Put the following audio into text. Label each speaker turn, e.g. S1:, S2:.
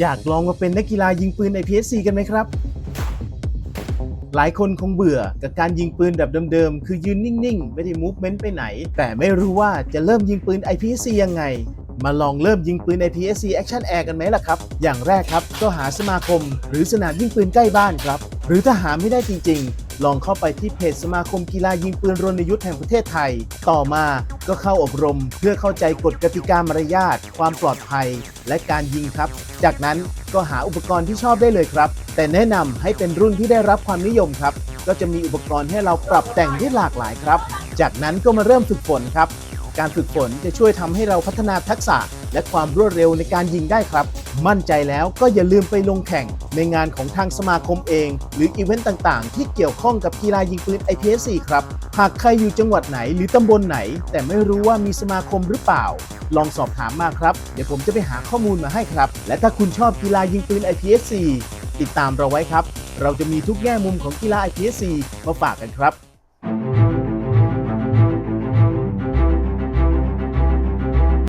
S1: อยากลองมาเป็นนักกีฬายิงปืนใน PSC กันไหมครับ หลายคนคงเบื่อกับการยิงปืนแบบเดิมๆ คือยืนนิ่งๆ ไม่ได้มูฟเมนต์ไปไหน แต่ไม่รู้ว่าจะเริ่มยิงปืน IPSC ยังไง มาลองเริ่มยิงปืน IPSC Action Air กันไหมล่ะครับ อย่างแรกครับก็หาสมาคม หรือสนามยิงปืนใกล้บ้านครับ หรือถ้าหาไม่ได้จริงๆลองเข้าไปที่เพจสมาคมกีฬายิงปืนรณยุทธ์แห่งประเทศไทย ต่อมา ก็เข้าอบรมเพื่อเข้าใจกฎกติกามารยาทความปลอดภัย และการยิงครับ จากนั้นก็หาอุปกรณ์ที่ชอบได้เลยครับ แต่แนะนำให้เป็นรุ่นที่ได้รับความนิยมครับ ก็จะมีอุปกรณ์ให้เราปรับแต่งได้หลากหลายครับ จากนั้นก็มาเริ่มฝึกฝนครับ การฝึกฝนจะช่วยทำให้เราพัฒนาทักษะ และความรวดเร็วในการยิงได้ครับ มั่นใจแล้วก็อย่าลืมไปลงแข่ง ในงานของทางสมาคมเอง หรืออีเวนต์ต่างๆ ที่เกี่ยวข้องกับกีฬายิงปืน IPSC ครับ หากใครอยู่จังหวัดไหนหรือตำบลไหน แต่ไม่รู้ว่ามีสมาคมหรือเปล่า ลองสอบถามมาครับ เดี๋ยวผมจะไปหาข้อมูลมาให้ครับ และถ้าคุณชอบกีฬายิงปืน IPSC ติดตามเราไว้ครับ เราจะมีทุกแง่มุมของกีฬา IPSC มาฝากกันครับ